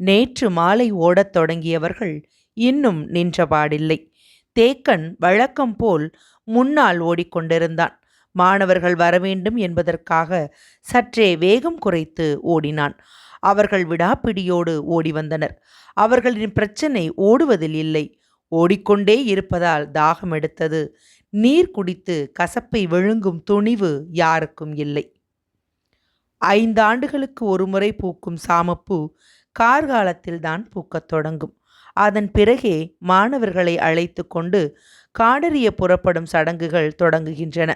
நேற்று மாலை ஓடத் தொடங்கியவர்கள் இன்னும் நின்றபாடில்லை. தேக்கன் வழக்கம் போல் முன்னால் ஓடிக்கொண்டிருந்தான். மாணவர்கள் வரவேண்டும் என்பதற்காக சற்றே வேகம் குறைத்து ஓடினான். அவர்கள் விடாப்பிடியோடு ஓடி வந்தனர் அவர்களின் பிரச்சனை ஓடுவதில் இல்லை. ஓடிக்கொண்டே இருப்பதால் தாகம் எடுத்தது. நீர் குடித்து கசப்பை விழுங்கும் துணிவு யாருக்கும் இல்லை. ஐந்தாண்டுகளுக்கு ஒருமுறை பூக்கும் சாமப்பூ கார்காலத்தில்தான் பூக்கத் தொடங்கும். அதன் பிறகே மாணவர்களை அழைத்து கொண்டு காடறிய புறப்படும் சடங்குகள் தொடங்குகின்றன.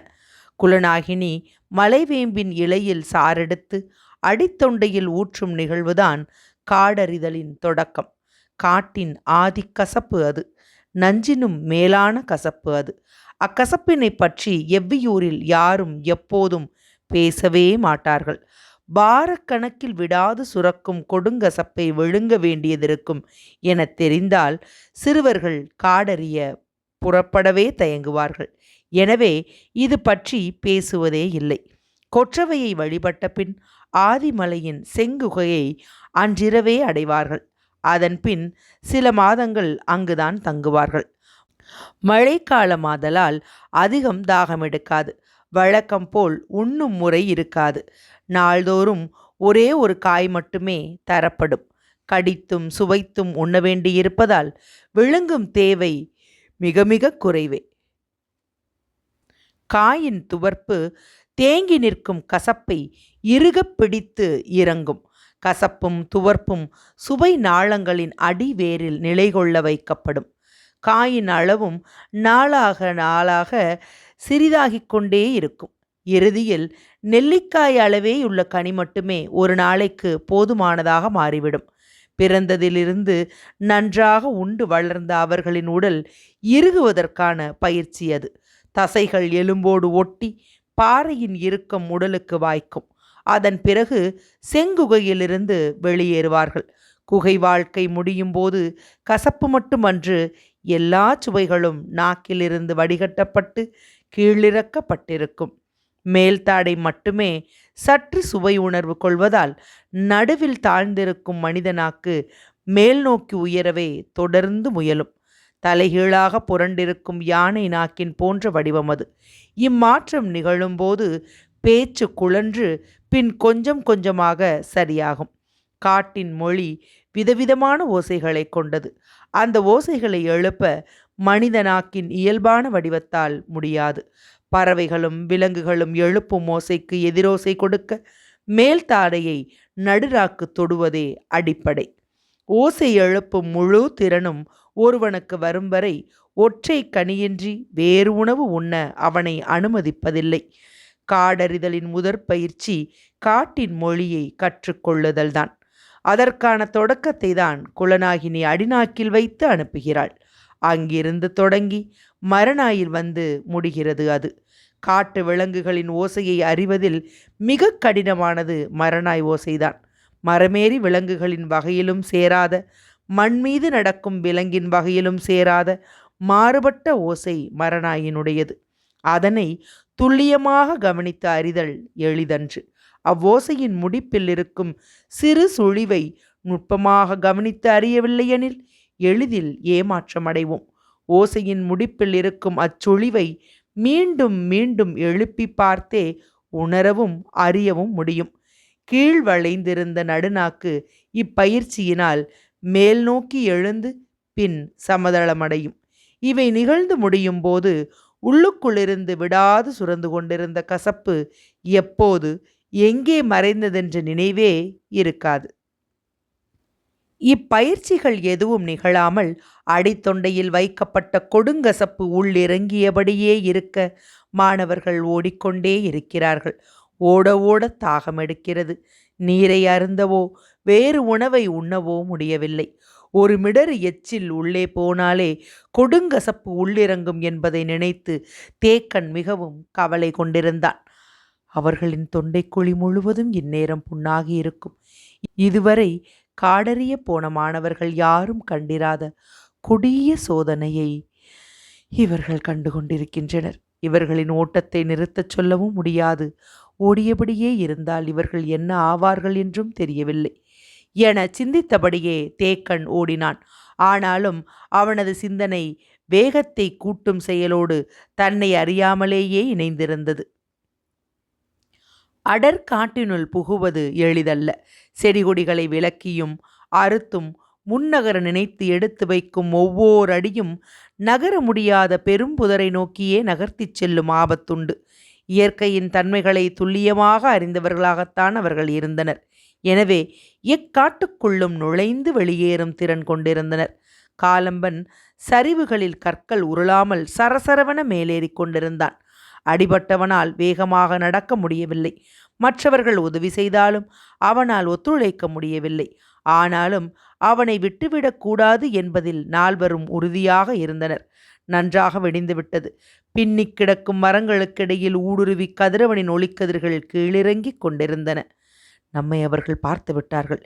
குலநாகினி மலைவேம்பின் இலையில் சாரெடுத்து அடித்தொண்டையில் ஊற்றும் நிகழ்வுதான் காடறிதலின் தொடக்கம். காட்டின் ஆதிக்கசப்பு அது நஞ்சினும் மேலான கசப்பு அது. அக்கசப்பினை பற்றி எவ்வியூரில் யாரும் எப்போதும் பேசவே மாட்டார்கள். பாரக்கணக்கில் விடாது சுரக்கும் கொடுங்கசப்பை விழுங்க வேண்டியதிருக்கும் என தெரிந்தால் சிறுவர்கள் காடறிய புறப்படவே தயங்குவார்கள். எனவே இது பற்றி பேசுவதே இல்லை. கொற்றவையை வழிபட்ட பின் ஆதிமலையின் செங்குகையை அன்றிரவே அடைவார்கள். அதன்பின் சில மாதங்கள் அங்குதான் தங்குவார்கள். மழைக்காலமாதலால் அதிகம் தாகம் எடுக்காது வழக்கம் போல் உண்ணும் முறை இருக்காது. நாள்தோறும் ஒரே ஒரு காய் மட்டுமே தரப்படும். கடித்தும் சுவைத்தும் உண்ண வேண்டியிருப்பதால் விழுங்கும் தேவை மிக மிக குறைவே. காயின் துவர்ப்பு தேங்கி நிற்கும் கசப்பை இறுகப் பிடித்து இறங்கும். கசப்பும் துவர்ப்பும் சுவை நாளங்களின் அடிவேரில் நிலை கொள்ள வைக்கப்படும். காயின் அளவும் நாளாக நாளாக சிறிதாகிக் கொண்டே இருக்கும். இறுதியில் நெல்லிக்காய் அளவே உள்ள கனி மட்டுமே ஒரு நாளைக்கு போதுமானதாக மாறிவிடும். பிறந்ததிலிருந்து நன்றாக உண்டு வளர்ந்த அவர்களின் உடல் இறுகுவதற்கான பயிற்சி அது. தசைகள் எலும்போடு ஒட்டி பாறையின் இறுக்கம் உடலுக்கு வாய்க்கும். அதன் பிறகு செங்குகையிலிருந்து வெளியேறுவார்கள். குகை வாழ்க்கை முடியும் போது கசப்பு மட்டுமன்று எல்லா சுவைகளும் நாக்கிலிருந்து வடிகட்டப்பட்டு கீழிறக்கப்பட்டிருக்கும். மேல்தாடை மட்டுமே சற்று சுவை உணர்வு கொள்வதால் நடுவில் தாழ்ந்திருக்கும் மனிதனாக்கு மேல் நோக்கி உயரவே தொடர்ந்து முயலும். தலைகீழாக புரண்டிருக்கும் யானை நாக்கின் போன்ற வடிவம் அது. இம்மாற்றம் நிகழும்போது பேச்சு குழன்று பின் கொஞ்சம் கொஞ்சமாக சரியாகும். காட்டின் மொழி விதவிதமான ஓசைகளை கொண்டது. அந்த ஓசைகளை எழுப்ப மனிதனாக்கின் இயல்பான வடிவத்தால் முடியாது. பறவைகளும் விலங்குகளும் எழுப்பும் ஓசைக்கு எதிரோசை கொடுக்க மேல் தாடையை நடுராக்கு தொடுவதே அடிப்படை. ஓசை எழுப்பும் முழு திறனும் ஒருவனுக்கு வரும் வரை ஒற்றை கனியின்றி வேறு உணவு உண்ண அவனை அனுமதிப்பதில்லை. காடறிதலின் முதற் பயிற்சி காட்டின் மொழியை கற்றுக்கொள்ளுதல்தான். அதற்கான தொடக்கத்தை தான் குலநாகினி அடிநாக்கில் வைத்து அனுப்புகிறாள். அங்கிருந்து தொடங்கி மரணாயில் வந்து முடிகிறது அது. காட்டு விலங்குகளின் ஓசையை அறிவதில் மிக கடினமானது மரணாய் ஓசைதான். மரமேறி விலங்குகளின் வகையிலும் சேராத மண் மீது நடக்கும் விலங்கின் வகையிலும் சேராத மாறுபட்ட ஓசை மரணாயினுடையது. அதனை துல்லியமாக கவனித்து அறிதல் எளிதன்று. அவ்வோசையின் முடிப்பில் இருக்கும் சிறு சுழிவை நுட்பமாக கவனித்து அறியவில்லையெனில் எளிதில் ஏமாற்றம் அடைவோம் ஓசையின் முடிப்பில் இருக்கும் அச்சொழிவை மீண்டும் மீண்டும் எழுப்பி பார்த்தே உணரவும் அறியவும் முடியும். கீழ் வளைந்திருந்த நடுநாக்கு இப்பயிற்சியினால் மேல் நோக்கி எழுந்து பின் சமதளமடையும். இவை நிகழ்ந்து முடியும் போது உள்ளுக்குள்ளிருந்து விடாது சுரந்து கொண்டிருந்த கசப்பு எப்போது எங்கே மறைந்ததென்ற நினைவே இருக்காது. இப்பயிற்சிகள் எதுவும் நிகழாமல் அடித்தொண்டையில் வைக்கப்பட்ட கொடுங்கசப்பு உள்ளிறங்கியபடியே இருக்க மாணவர்கள் ஓடிக்கொண்டே இருக்கிறார்கள். ஓட ஓட தாகம் எடுக்கிறது. நீரை அருந்தவோ வேறு உணவை உண்ணவோ முடியவில்லை. ஒரு மிடறு எச்சில் உள்ளே போனாலே கொடுங்கசப்பு உள்ளிறங்கும் என்பதை நினைத்து தேக்கன் மிகவும் கவலை கொண்டிருந்தான். அவர்களின் தொண்டைக்குழி முழுவதும் இந்நேரம் புண்ணாகி இருக்கும் இதுவரை காடறிய போன மாணவர்கள் யாரும் கண்டிராத கொடிய சோதனையை இவர்கள் கண்டு கொண்டிருக்கின்றனர் இவர்களின் ஓட்டத்தை நிறுத்தச் சொல்லவும் முடியாது. ஓடியபடியே இருந்தால் இவர்கள் என்ன ஆவார்கள் என்றும் தெரியவில்லை. என சிந்தித்தபடியே தேக்கன் ஓடினான். ஆனாலும் அவனது சிந்தனை வேகத்தை கூட்டும் செயலோடு தன்னை அறியாமலேயே இணைந்திருந்தது. அடர் காட்டினுள் புகுவது எளிதல்ல. செடிகொடிகளை விலக்கியும் அறுத்தும் முன்னகர நினைத்து எடுத்து வைக்கும் ஒவ்வொரு அடியும் நகர முடியாத பெரும்புதரை நோக்கியே நகர்த்திச் செல்லும் ஆபத்துண்டு. இயற்கையின் தன்மைகளை துல்லியமாக அறிந்தவர்களாகத்தான் அவர்கள் இருந்தனர். எனவே எக்காட்டுக்குள்ளும் நுழைந்து வெளியேறும் திறன் கொண்டிருந்தனர். காலம்பன் சரிவுகளில் கற்கள் உருளாமல் சரசரவன மேலேறிக் கொண்டிருந்தான். அடிபட்டவனால் வேகமாக நடக்க முடியவில்லை. மற்றவர்கள் உதவி செய்தாலும் அவனால் ஒத்துழைக்க முடியவில்லை. ஆனாலும் அவனை விட்டுவிடக்கூடாது என்பதில் நால்வரும் உறுதியாக இருந்தனர். நன்றாக வெடிந்துவிட்டது. பின்னிக் கிடக்கும் மரங்களுக்கிடையில் ஊடுருவி கதிரவனின் ஒளிக்கதிர்கள் கீழிறங்கிக் கொண்டிருந்தன. நம்மை அவர்கள் பார்த்து விட்டார்கள்.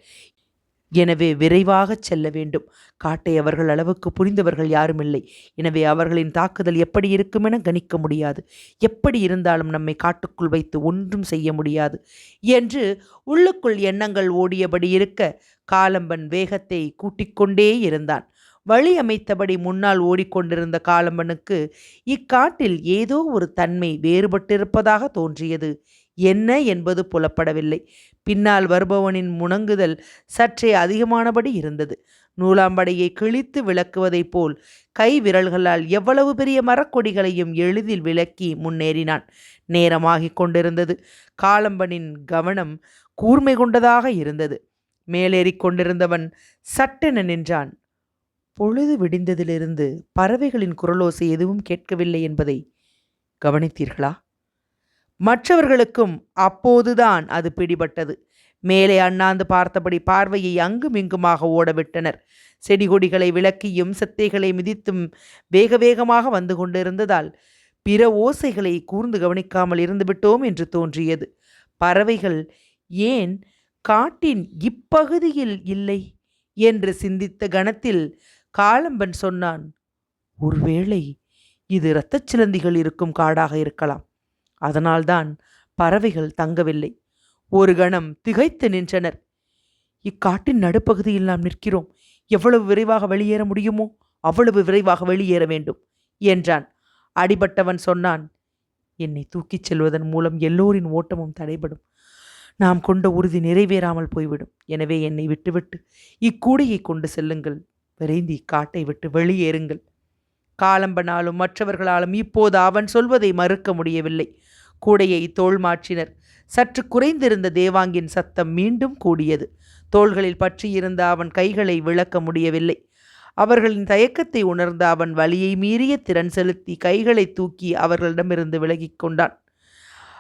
எனவே விரைவாகச் செல்ல வேண்டும். காட்டை அவர்கள் அளவுக்கு புரிந்தவர்கள் யாரும் இல்லை. எனவே அவர்களின் தாக்குதல் எப்படி இருக்குமென கணிக்க முடியாது. எப்படி இருந்தாலும் நம்மை காட்டுக்குள் வைத்து ஒன்றும் செய்ய முடியாது. என்று உள்ளுக்குள் எண்ணங்கள் ஓடியபடி இருக்க காலம்பன் வேகத்தை கூட்டிக்கொண்டே இருந்தான். வழி அமைத்தபடி முன்னால் ஓடிக்கொண்டிருந்த காலம்பனுக்கு இக்காட்டில் ஏதோ ஒரு தன்மை வேறுபட்டிருப்பதாக தோன்றியது. என்ன என்பது புலப்படவில்லை. பின்னால் வருபவனின் முணங்குதல் சற்றே அதிகமானபடி இருந்தது. நூலாம்படையை கிழித்து விளக்குவதைப் போல் கை விரல்களால் எவ்வளவு பெரிய மரக்கொடிகளையும் எளிதில் விளக்கி முன்னேறினான். நேரமாகிக் கொண்டிருந்தது. காலம்பனின் கவனம் கூர்மை கொண்டதாக இருந்தது. மேலேறிக் கொண்டிருந்தவன் சட்டென நின்றான். பொழுது விடிந்ததிலிருந்து பறவைகளின் குரலோசை எதுவும் கேட்கவில்லை என்பதை கவனித்தீர்களா? மற்றவர்களுக்கும் அப்போதுதான் அது பிடிபட்டது. மேலே அண்ணாந்து பார்த்தபடி பார்வையை அங்கும் இங்குமாக ஓடவிட்டனர். செடி கொடிகளை விளக்கியும் செத்தைகளை மிதித்தும் வேக வேகமாக வந்து கொண்டிருந்ததால் பிற ஓசைகளை கூர்ந்து கவனிக்காமல் இருந்துவிட்டோம் என்று தோன்றியது. பறவைகள் ஏன் காட்டின் இப்பகுதியில் இல்லை? என்று சிந்தித்த கணத்தில் காலம்பன் சொன்னான் ஒருவேளை இது இரத்தச் சிலந்திகள் இருக்கும் காடாக இருக்கலாம். அதனால்தான் பறவைகள் தங்கவில்லை. ஒரு கணம் திகைத்து நின்றனர். இக்காட்டின் நடுப்பகுதியில் நாம் நிற்கிறோம். எவ்வளவு விரைவாக வெளியேற முடியுமோ அவ்வளவு விரைவாக வெளியேற வேண்டும் என்றான். அடிபட்டவன் சொன்னான் என்னை தூக்கிச் செல்வதன் மூலம் எல்லோரின் ஓட்டமும் தடைபடும். நாம் கொண்ட உறுதி நிறைவேறாமல் போய்விடும். எனவே என்னை விட்டுவிட்டு இக்கூடையை கொண்டு செல்லுங்கள். விரைந்து இக்காட்டை விட்டு வெளியேறுங்கள். காலம்பனாலும் மற்றவர்களாலும் இப்போது அவன் சொல்வதை மறுக்க முடியவில்லை. கூடையை தோல் மாற்றினர். சற்று குறைந்திருந்த தேவாங்கின் சத்தம் மீண்டும் கூடியது. தோள்களில் பற்றியிருந்த அவன் கைகளை விளக்க முடியவில்லை. அவர்களின் தயக்கத்தை உணர்ந்த அவன் வலியை மீறிய திறன் செலுத்தி கைகளை தூக்கி அவர்களிடமிருந்து விலகிக் கொண்டான்.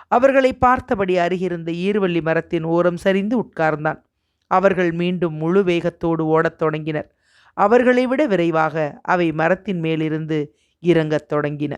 அவர்களை பார்த்தபடி அருகிருந்த ஈர்வள்ளி மரத்தின் ஓரம் சரிந்து உட்கார்ந்தான். அவர்கள் மீண்டும் முழு வேகத்தோடு ஓடத் தொடங்கினர். அவர்களை விட விரைவாக அவை மரத்தின் மேலிருந்து இறங்கத் தொடங்கின.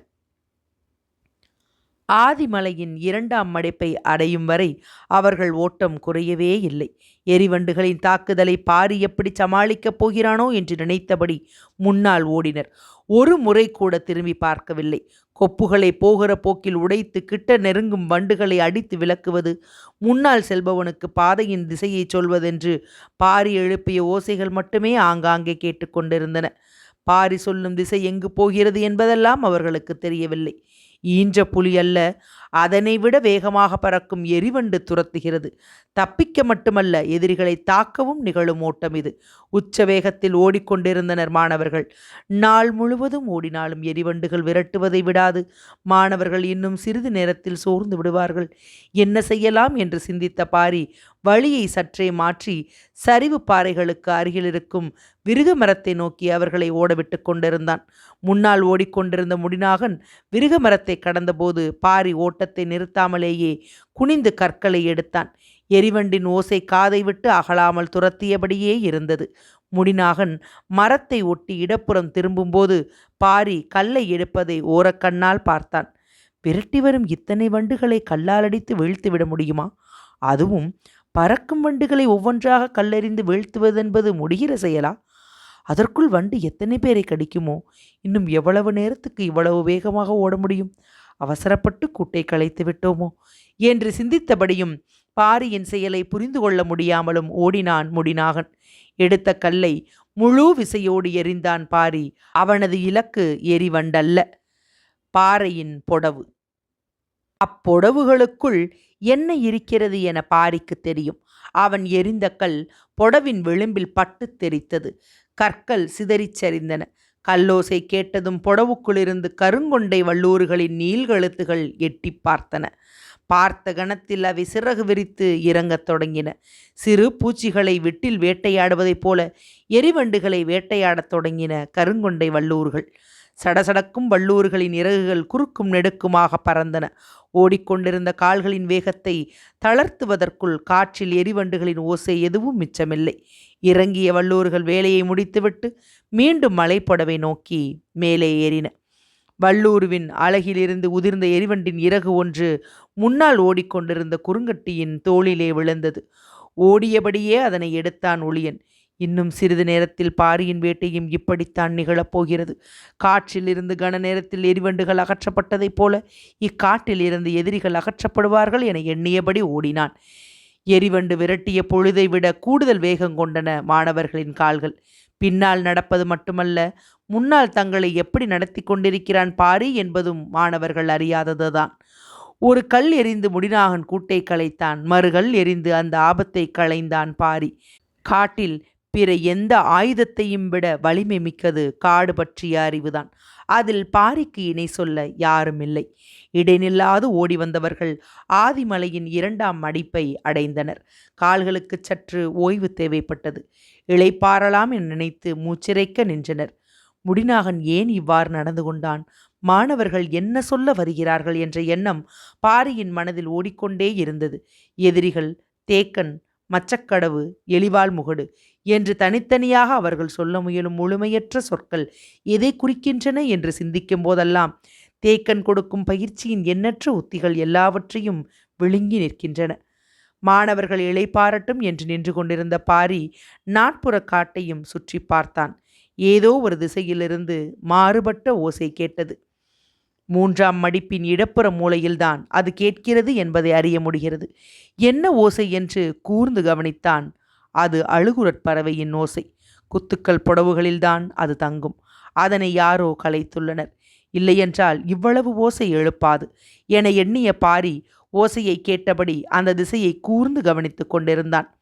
ஆதிமலையின் இரண்டாம் மடைப்பை அடையும் வரை அவர்கள் ஓட்டம் குறையவே இல்லை. எரிவண்டுகளின் தாக்குதலை பாரி எப்படி சமாளிக்கப் போகிறானோ என்று நினைத்தபடி முன்னால் ஓடினர். ஒரு முறை கூட திரும்பி பார்க்கவில்லை. கொப்புகளை போகிற போக்கில் உடைத்து கிட்ட நெருங்கும் வண்டுகளை அடித்து விளக்குவது முன்னால் செல்பவனுக்கு பாதையின் திசையை சொல்வதென்று பாரி எழுப்பிய ஓசைகள் மட்டுமே ஆங்காங்கே கேட்டுக்கொண்டிருந்தன பாரி சொல்லும் திசை எங்கு போகிறது என்பதெல்லாம் அவர்களுக்கு தெரியவில்லை. ஈன்ற புலி அல்ல. அதனை விட வேகமாக பறக்கும் எரிவண்டு துரத்துகிறது. தப்பிக்க மட்டுமல்ல எதிரிகளை தாக்கவும் நிகழும் ஓட்டம் இது. உச்ச வேகத்தில் ஓடிக்கொண்டிருந்தனர் மாணவர்கள். நாள் முழுவதும் ஓடினாலும் எரிவண்டுகள் விரட்டுவதை விடாது. மாணவர்கள் இன்னும் சிறிது நேரத்தில் சோர்ந்து விடுவார்கள். என்ன செய்யலாம் என்று சிந்தித்த பாரி வழியை சற்றே மாற்றி சரிவு பாறைகளுக்கு அருகில் இருக்கும் விருக மரத்தை நோக்கி அவர்களை ஓடவிட்டு கொண்டிருந்தான். முன்னால் ஓடிக்கொண்டிருந்த முடிநாகன் விருக மரத்தை கடந்தபோது பாரி ஓட்டத்தை நிறுத்தாமலேயே குனிந்து கற்களை எடுத்தான். எரிவண்டின் ஓசை காதை விட்டு அகலாமல் துரத்தியபடியே இருந்தது. முடிநாகன் மரத்தை ஒட்டி இடப்புறம் திரும்பும்போது பாரி கல்லை எடுப்பதை ஓரக்கண்ணால் பார்த்தான். விரட்டி வரும் இத்தனை வண்டுகளை கல்லால் அடித்து வீழ்த்திவிட முடியுமா? அதுவும் பறக்கும் வண்டுகளை ஒவ்வொன்றாக கல்லெறிந்து வீழ்த்துவதென்பது முடிகிற செயலா? அதற்குள் வண்டு எத்தனை பேரை கடிக்குமோ? இன்னும் எவ்வளவு நேரத்துக்கு இவ்வளவு வேகமாக ஓட முடியும்? அவசரப்பட்டு கூட்டை களைத்து விட்டோமோ? என்று சிந்தித்தபடியும் பாரியின் செயலை புரிந்து கொள்ள முடியாமலும் ஓடினான் முடினாகன் எடுத்த கல்லை முழு விசையோடு எறிந்தான் பாரி. அவனது இலக்கு எரிவண்டல்ல பாறையின் பொடவு. அப்பொடவுகளுக்குள் என்ன இருக்கிறது என பாரிக்கு தெரியும். அவன் எரிந்த கல் பொடவின் விளிம்பில் பட்டு தெரித்தது. கற்கள் சிதறிச் சரிந்தன. கல்லோசை கேட்டதும் புடவுக்குள்ளிருந்து கருங்கொண்டை வல்லூர்களின் நீள்கழுத்துகள் எட்டி பார்த்தன. பார்த்த கணத்தில் அவை சிறகு விரித்து இறங்கத் தொடங்கின. சிறு பூச்சிகளை விட்டில் வேட்டையாடுவதைப் போல எரிவண்டுகளை வேட்டையாடத் தொடங்கின கருங்கொண்டை வள்ளூர்கள். சடசடக்கும் வள்ளூர்களின் இறகுகள் குறுக்கும் நெடுக்குமாக பறந்தன. ஓடிக்கொண்டிருந்த கால்களின் வேகத்தை தளர்த்துவதற்குள் காற்றில் எரிவண்டுகளின் ஓசை எதுவும் மிச்சமில்லை. இறங்கிய வள்ளூர்கள் வேலையை முடித்துவிட்டு மீண்டும் மலைப்படவை நோக்கி மேலே ஏறின. வள்ளூருவின் அழகிலிருந்து உதிர்ந்த எரிவண்டின் இறகு ஒன்று முன்னால் ஓடிக்கொண்டிருந்த குறுங்கட்டியின் தோளிலே விழுந்தது. ஓடியபடியே அதனை எடுத்தான் ஒளியன். இன்னும் சிறிது நேரத்தில் பாரியின் வேட்டையும் இப்படித்தான் நிகழப்போகிறது காற்றில் இருந்து கன நேரத்தில் எரிவண்டுகள் அகற்றப்பட்டதைப் போல இக்காட்டில் இருந்து எதிரிகள் அகற்றப்படுவார்கள் என எண்ணியபடி ஓடினான். எரிவண்டு விரட்டிய பொழுதை விட கூடுதல் வேகம் கொண்டன மாணவர்களின் கால்கள். பின்னால் நடப்பது மட்டுமல்ல முன்னால் தங்களை எப்படி நடத்தி கொண்டிருக்கிறான் பாரி என்பதும் மாணவர்கள் அறியாததுதான். ஒரு கல் எரிந்து முடிநாகன் கூட்டை களைத்தான் மறுகல் எரிந்து அந்த ஆபத்தை களைந்தான் பாரி. காட்டில் பிற எந்த ஆயுதத்தையும் விட வலிமை மிக்கது காடு பற்றிய அறிவுதான். அதில் பாரிக்கு இணை சொல்ல யாரும் இல்லை. இடைநில்லாது ஓடி வந்தவர்கள் ஆதிமலையின் இரண்டாம் மடிப்பை அடைந்தனர். கால்களுக்கு சற்று ஓய்வு தேவைப்பட்டது. இளைப்பாறலாம் என நினைத்து மூச்சிறைக்க நின்றனர். முடிநாகன் ஏன் இவ்வாறு நடந்து கொண்டான்? மாணவர்கள் என்ன சொல்ல வருகிறார்கள்? என்ற எண்ணம் பாரியின் மனதில் ஓடிக்கொண்டே இருந்தது. எதிரிகள் தேக்கன் மச்சக்கடவு எலிவாள் முகடு என்று தனித்தனியாக அவர்கள் சொல்ல முயலும் முழுமையற்ற சொற்கள் எதை குறிக்கின்றன என்று சிந்திக்கும் போதெல்லாம் தேக்கன் கொடுக்கும் பயிற்சியின் எண்ணற்ற உத்திகள் எல்லாவற்றையும் விழுங்கி நிற்கின்றன. மாணவர்கள் இளைப்பாரட்டும் என்று நின்று கொண்டிருந்த பாரி நாட்புற காட்டையும் சுற்றி பார்த்தான். ஏதோ ஒரு திசையிலிருந்து மாறுபட்ட ஓசை கேட்டது. மூன்றாம் மடிப்பின் இடப்புற மூலையில்தான் அது கேட்கிறது என்பதை அறிய முடிகிறது. என்ன ஓசை என்று கூர்ந்து கவனித்தான். அது அழுகுரற் பறவையின் ஓசை. குத்துக்கள் புடவுகளில்தான் அது தங்கும். அதனை யாரோ கலைத்துள்ளனர். இல்லையென்றால் இவ்வளவு ஓசை எழுப்பாது. என எண்ணிய பாரி ஓசையை கேட்டபடி அந்த திசையை கூர்ந்து கவனித்துக் கொண்டிருந்தான்.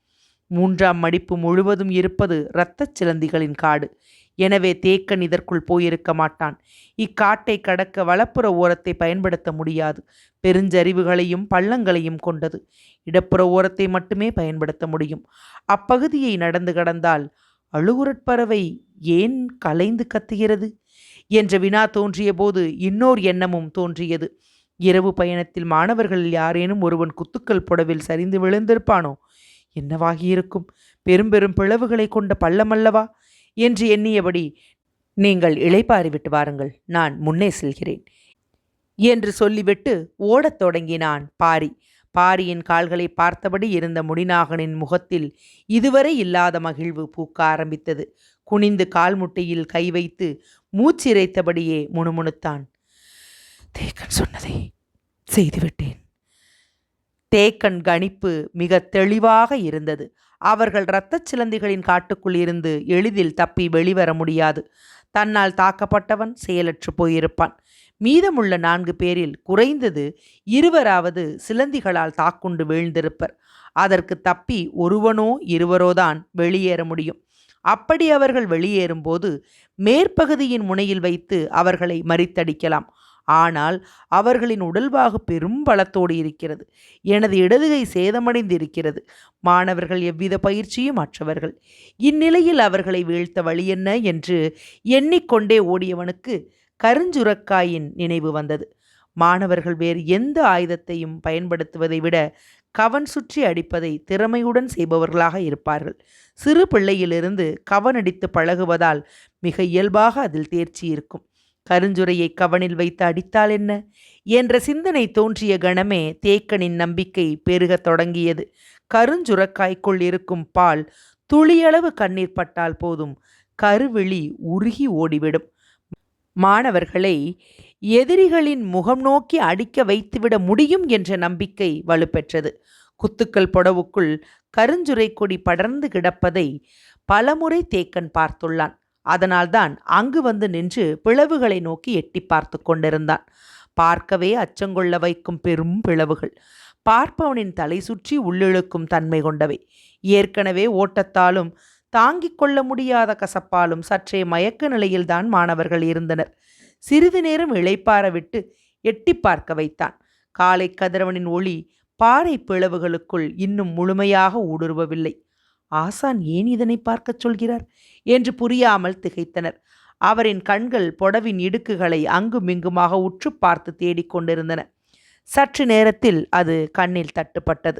மூன்றாம் மடிப்பு முழுவதும் இருப்பது இரத்தச் சிலந்திகளின் காடு. எனவே தேக்கன் இதற்குள் போயிருக்க மாட்டான். இக்காட்டை கடக்க வலப்புற ஓரத்தை பயன்படுத்த முடியாது. பெருஞ்சரிவுகளையும் பள்ளங்களையும் கொண்டது. இடப்புற ஓரத்தை மட்டுமே பயன்படுத்த முடியும். அப்பகுதியை நடந்து கடந்தால் அழுகுரட்பறவை ஏன் கலைந்து கத்துகிறது? என்ற வினா தோன்றிய போது இன்னோர் எண்ணமும் தோன்றியது. இரவு பயணத்தில் மாணவர்களில் யாரேனும் ஒருவன் குத்துக்கள் புடவில் சரிந்து விழுந்திருப்பானோ? என்னவாகியிருக்கும்? பெரும் பெரும் பிளவுகளை கொண்ட பள்ளமல்லவா என்று எண்ணியபடி நீங்கள் இளைப்பாறிவிட்டு வாருங்கள் நான் முன்னே செல்கிறேன். என்று சொல்லிவிட்டு ஓடத் தொடங்கினான் பாரி. பாரியின் கால்களை பார்த்தபடி இருந்த முடிநாகனின் முகத்தில் இதுவரை இல்லாத மகிழ்வு பூக்க ஆரம்பித்தது. குனிந்து கால்முட்டையில் கை வைத்து மூச்சிரைத்தபடியே முணுமுணுத்தான். தேக்கன் சொன்னதை செய்துவிட்டேன். தேக்கன் கணிப்பு மிக தெளிவாக இருந்தது. அவர்கள் இரத்தச் சிலந்திகளின் காட்டுக்குள் இருந்து எளிதில் தப்பி வெளிவர முடியாது. தன்னால் தாக்கப்பட்டவன் செயலற்று போயிருப்பான். மீதமுள்ள நான்கு பேரில் குறைந்தது இருவராவது சிலந்திகளால் தாக்குண்டு வீழ்ந்திருப்பர். அதற்கு தப்பி ஒருவனோ இருவரோதான் வெளியேற முடியும். அப்படி அவர்கள் வெளியேறும்போது மேற்பகுதியின் முனையில் வைத்து அவர்களை மறித்தடிக்கலாம். ஆனால் அவர்களின் உடல்வாகு பெரும் பலத்தோடு இருக்கிறது. எனது இடதுகை சேதமடைந்து இருக்கிறது மாணவர்கள் எவ்வித பயிற்சியும் அற்றவர்கள். இந்நிலையில் அவர்களை வீழ்த்த வழி என்ன என்று எண்ணிக்கொண்டே ஓடியவனுக்கு கருஞ்சுரக்காயின் நினைவு வந்தது. மாணவர்கள் வேறு எந்த ஆயுதத்தையும் பயன்படுத்துவதை விட கவன் சுற்றி அடிப்பதை திறமையுடன் செய்பவர்களாக இருப்பார்கள். சிறு பிள்ளையிலிருந்து கவனடித்து பழகுவதால் மிக இயல்பாக அதில் தேர்ச்சி இருக்கும். கருஞ்சுரையை கவனில் வைத்து அடித்தால் என்ன? என்ற சிந்தனை தோன்றிய கணமே தேக்கனின் நம்பிக்கை பெருகத் தொடங்கியது. கருஞ்சுரக்காய்க்குள் இருக்கும் பால் துளியளவு கண்ணீர் பட்டால் போதும். கருவிழி உருகி ஓடிவிடும். மாணவர்களை எதிரிகளின் முகம் நோக்கி அடிக்க வைத்துவிட முடியும் என்ற நம்பிக்கை வலுப்பெற்றது. குத்துக்கள் புடவுக்குள் கருஞ்சுரை கொடி படர்ந்து கிடப்பதை பலமுறை தேக்கன் பார்த்துள்ளான். அதனால்தான் அங்கு வந்து நின்று பிளவுகளை நோக்கி எட்டி பார்த்து கொண்டிருந்தான். பார்க்கவே அச்சங்கொள்ள வைக்கும் பெரும் பிளவுகள். பார்ப்பவனின் தலை சுற்றி உள்ளிழுக்கும் தன்மை கொண்டவை. ஏற்கனவே ஓட்டத்தாலும் தாங்கிக் கொள்ள முடியாத கசப்பாலும் சற்றே மயக்க நிலையில்தான் மாணவர்கள் இருந்தனர். சிறிது நேரம் இளைப்பார விட்டு எட்டி பார்க்க வைத்தான். காலை கதிரவனின் ஒளி பாறை பிளவுகளுக்குள் இன்னும் முழுமையாக ஊடுருவவில்லை. ஆசான் ஏன் இதனை பார்க்கச் சொல்கிறார்? என்று புரியாமல் திகைத்தனர். அவரின் கண்கள் புடவின் இடுக்குகளை அங்குமிங்குமாக உற்று பார்த்து தேடிக்கொண்டிருந்தன சற்று நேரத்தில் அது கண்ணில் தட்டுப்பட்டது.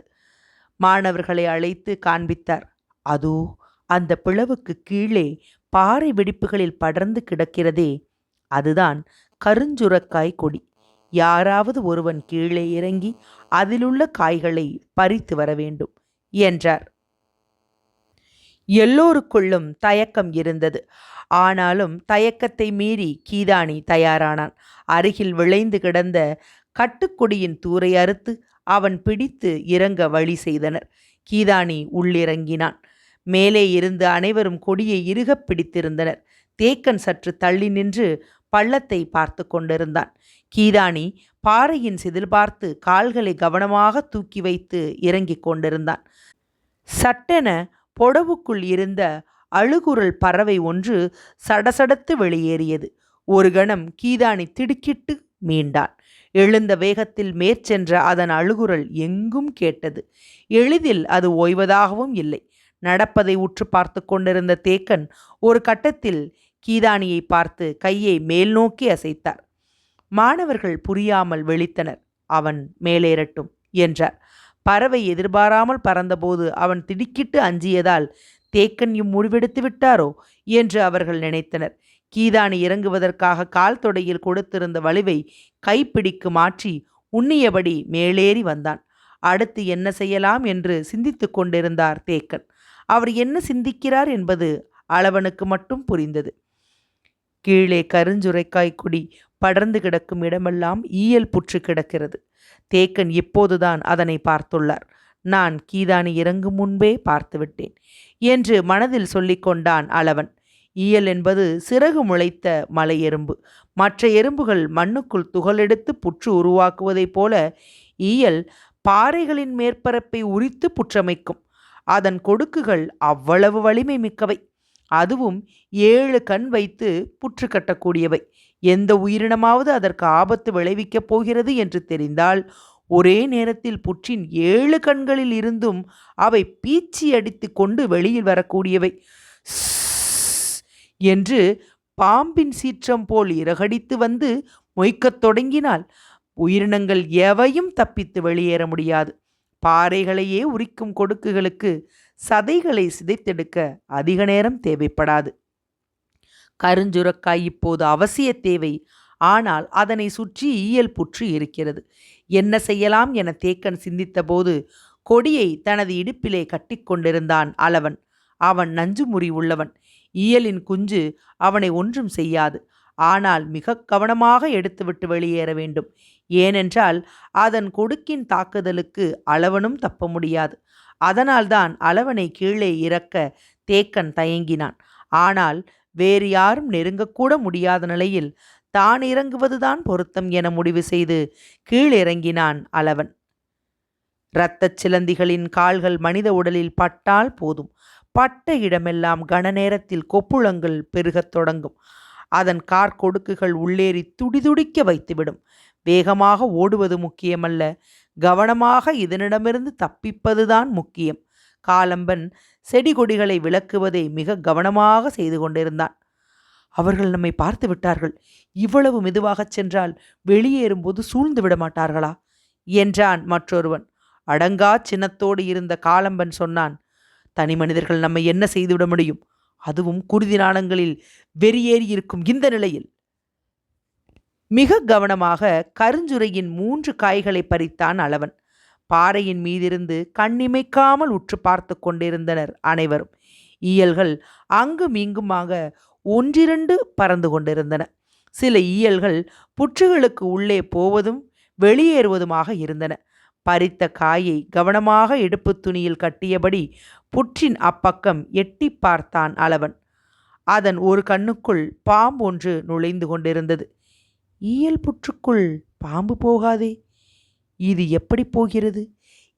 மாணவர்களை அழைத்து காண்பித்தார். அதோ அந்த பிளவுக்கு கீழே பாறை வெடிப்புகளில் படர்ந்து கிடக்கிறதே. அதுதான் கருஞ்சுரக்காய் கொடி. யாராவது ஒருவன் கீழே இறங்கி அதிலுள்ள காய்களை பறித்து வர வேண்டும் என்றார். எல்லோருக்குள்ளும் தயக்கம் இருந்தது. ஆனாலும் தயக்கத்தை மீறி கீதானி தயாரானான். அருகில் விளைந்து கிடந்த கட்டுக்கொடியின் தூரை அறுத்து அவன் பிடித்து இறங்க வழி செய்தனர். கீதானி உள்ளிறங்கினான். மேலே இருந்து அனைவரும் கொடியை இறுகப் பிடித்திருந்தனர். தேக்கன் சற்று தள்ளி நின்று பள்ளத்தை பார்த்து கொண்டிருந்தான். கீதானி பாறையின் சிதில் பார்த்து கால்களை கவனமாக தூக்கி வைத்து இறங்கிக் கொண்டிருந்தான். சட்டென பொடவுக்குள் இருந்த அழுகுரல் பறவை ஒன்று சடசடத்து வெளியேறியது. ஒரு கணம் கீதானி திடுக்கிட்டு மீண்டான் எழுந்த வேகத்தில் மேற்சென்ற அதன் அழுகுரல் எங்கும் கேட்டது. எளிதில் அது ஓய்வதாகவும் இல்லை. நடப்பதை உற்று பார்த்து கொண்டிருந்த தேக்கன் ஒரு கட்டத்தில் கீதானியை பார்த்து கையை மேல் நோக்கி அசைத்தார். மாணவர்கள் புரியாமல் வெளித்தனர் அவன் மேலேறட்டும் என்றார். பறவை எதிர்பாராமல் பறந்தபோது அவன் திடுக்கிட்டு அஞ்சியதால் தேக்கன் இம்முடிவெடுத்து விட்டாரோ? என்று அவர்கள் நினைத்தனர். கீதானி இறங்குவதற்காக கால் தொடையில் கொடுத்திருந்த வலுவை கைப்பிடிக்கு மாற்றி உண்ணியபடி மேலேறி வந்தான். அடுத்து என்ன செய்யலாம் என்று சிந்தித்து கொண்டிருந்தார் தேக்கன். அவர் என்ன சிந்திக்கிறார் என்பது அளவனுக்கு மட்டும் புரிந்தது. கீழே கருஞ்சுரைக்காய் குடி படர்ந்து கிடக்கும் இடமெல்லாம் ஈயல் புற்று கிடக்கிறது. தேக்கன் இப்போதுதான் அதனை பார்த்துள்ளார். நான் கீதானி இறங்கும் முன்பே பார்த்துவிட்டேன் என்று மனதில் சொல்லிக்கொண்டான் அளவன். ஈயல் என்பது சிறகு முளைத்த மலை எறும்பு. மற்ற எறும்புகள் மண்ணுக்குள் துகளெடுத்து புற்று உருவாக்குவதைப் போல ஈயல் பாறைகளின் மேற்பரப்பை உரித்து புற்றமைக்கும். அதன் கொடுக்குகள் அவ்வளவு வலிமை மிக்கவை. அதுவும் ஏழு கண் வைத்து புற்று கட்டக்கூடியவை. எந்த உயிரினமாவது அதற்கு ஆபத்து விளைவிக்கப் போகிறது என்று தெரிந்தால் ஒரே நேரத்தில் புற்றின் ஏழு கண்களில் இருந்தும் அவை பீச்சி அடித்து கொண்டு வெளியில் வரக்கூடியவை. என்று பாம்பின் சீற்றம் போல் இறகடித்து வந்து மொய்க்கத் தொடங்கினால் உயிரினங்கள் எவையும் தப்பித்து வெளியேற முடியாது. பாறைகளையே உரிக்கும் கொடுக்குகளுக்கு சதைகளை சிதைத்தெடுக்க அதிக நேரம் தேவைப்படாது. கருஞ்சுரக்காய் இப்போது அவசிய தேவை. ஆனால் அதனை சுற்றி ஈயல் புற்று இருக்கிறது. என்ன செய்யலாம் என தேக்கன் சிந்தித்தபோது கொடியை தனது இடுப்பிலே கட்டிக்கொண்டிருந்தான் அளவன். அவன் நஞ்சு முறி உள்ளவன். ஈயலின் குஞ்சு அவனை ஒன்றும் செய்யாது. ஆனால் மிக கவனமாக எடுத்துவிட்டு வெளியேற வேண்டும். ஏனென்றால் அதன் கொடுக்கின் தாக்குதலுக்கு அளவனும் தப்ப முடியாது. அதனால்தான் அளவனை கீழே இறக்க தேக்கன் தயங்கினான். ஆனால் வேறு யாரும் நெருங்கக்கூட முடியாத நிலையில் தான் இறங்குவதுதான் பொருத்தம் என முடிவு செய்து கீழிறங்கினான் அளவன் இரத்தச் சிலந்திகளின் கால்கள் மனித உடலில் பட்டால் போதும். பட்ட இடமெல்லாம் கன நேரத்தில் கொப்புளங்கள் பெருகத் தொடங்கும். அதன் கார்கொடுக்குகள் உள்ளேறி துடிதுடிக்க வைத்துவிடும். வேகமாக ஓடுவது முக்கியமல்ல. கவனமாக இதனிடமிருந்து தப்பிப்பதுதான் முக்கியம். காலம்பன் செடி கொடிகளை விளக்குவதை மிக கவனமாக செய்து கொண்டிருந்தான். அவர்கள் நம்மை பார்த்து விட்டார்கள். இவ்வளவு மெதுவாகச் சென்றால் வெளியேறும்போது சூழ்ந்து விட மாட்டார்களா? என்றான் மற்றொருவன். அடங்கா சின்னத்தோடு இருந்த காலம்பன் சொன்னான் தனி மனிதர்கள் நம்மை என்ன செய்துவிட முடியும்? அதுவும் குருதி நாணங்களில் வெறியேறி இருக்கும் இந்த நிலையில். மிக கவனமாக கருஞ்சுரையின் மூன்று காய்களை பறித்தான் அளவன். பாறையின் மீதிருந்து கண்ணிமைக்காமல் உற்று பார்த்து கொண்டிருந்தனர் அனைவரும். ஈயல்கள் அங்கும் இங்குமாக ஒன்றிரண்டு பறந்து கொண்டிருந்தன. சில ஈயல்கள் புற்றுகளுக்கு உள்ளே போவதும் வெளியேறுவதுமாக இருந்தன. பறித்த காயை கவனமாக இடுப்பு துணியில் கட்டியபடி புற்றின் அப்பக்கம் எட்டி பார்த்தான் அளவன். அதன் ஒரு கண்ணுக்குள் பாம்பு ஒன்று நுழைந்து கொண்டிருந்தது. ஈயல் புற்றுக்குள் பாம்பு போகாதே. இது எப்படி போகிறது?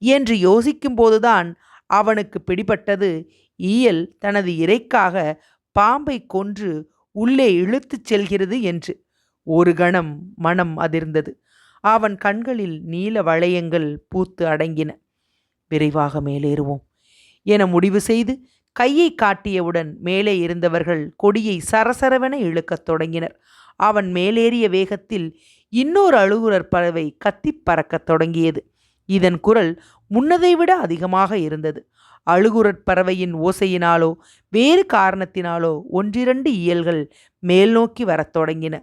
என்று யோசிக்கும்போதுதான் அவனுக்கு பிடிபட்டது. ஈயல் தனது இறைக்காக பாம்பை கொன்று உள்ளே இழுத்துச் செல்கிறது என்று. ஒரு கணம் மனம் அதிர்ந்தது. அவன் கண்களில் நீல வளையங்கள் பூத்து அடங்கின. விரைவாக மேலேறுவோம் என முடிவு செய்து கையை காட்டியவுடன் மேலே இருந்தவர்கள் கொடியை சரசரவென இழுக்கத் தொடங்கினர். அவன் மேலேறிய வேகத்தில் இன்னொரு அழுகுரற் பறவை கத்திப் பறக்கத் தொடங்கியது. இதன் குரல் முன்னதை விட அதிகமாக இருந்தது. அழுகுரற் பறவையின் ஓசையினாலோ வேறு காரணத்தினாலோ ஒன்றிரண்டு இயல்கள் மேல் நோக்கி வரத் தொடங்கின.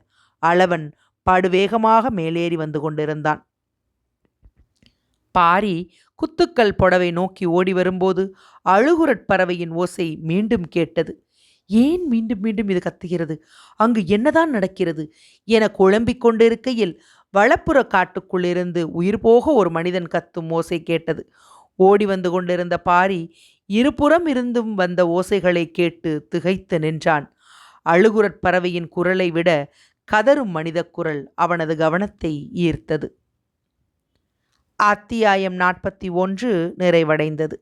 அளவன் படுவேகமாக மேலேறி வந்து கொண்டிருந்தான். பாரி குத்துக்கல் புடவை நோக்கி ஓடி வரும்போது அழுகுரற் பறவையின் ஓசை மீண்டும் கேட்டது. ஏன் மீண்டும் மீண்டும் இது கத்துகிறது? அங்கு என்னதான் நடக்கிறது? என குழம்பிக் கொண்டிருக்கையில் வளப்புற காட்டுக்குள்ளிருந்து உயிர் போக ஒரு மனிதன் கத்தும் ஓசை கேட்டது. ஓடி வந்து கொண்டிருந்த பாரி இருபுறம் இருந்தும் வந்த ஓசைகளை கேட்டு திகைத்து நின்றான். அழுகுரற் பறவையின் குரலை விட கதரும் மனித குரல் அவனது கவனத்தை ஈர்த்தது. அத்தியாயம் நாற்பத்தி ஒன்று நிறைவடைந்தது.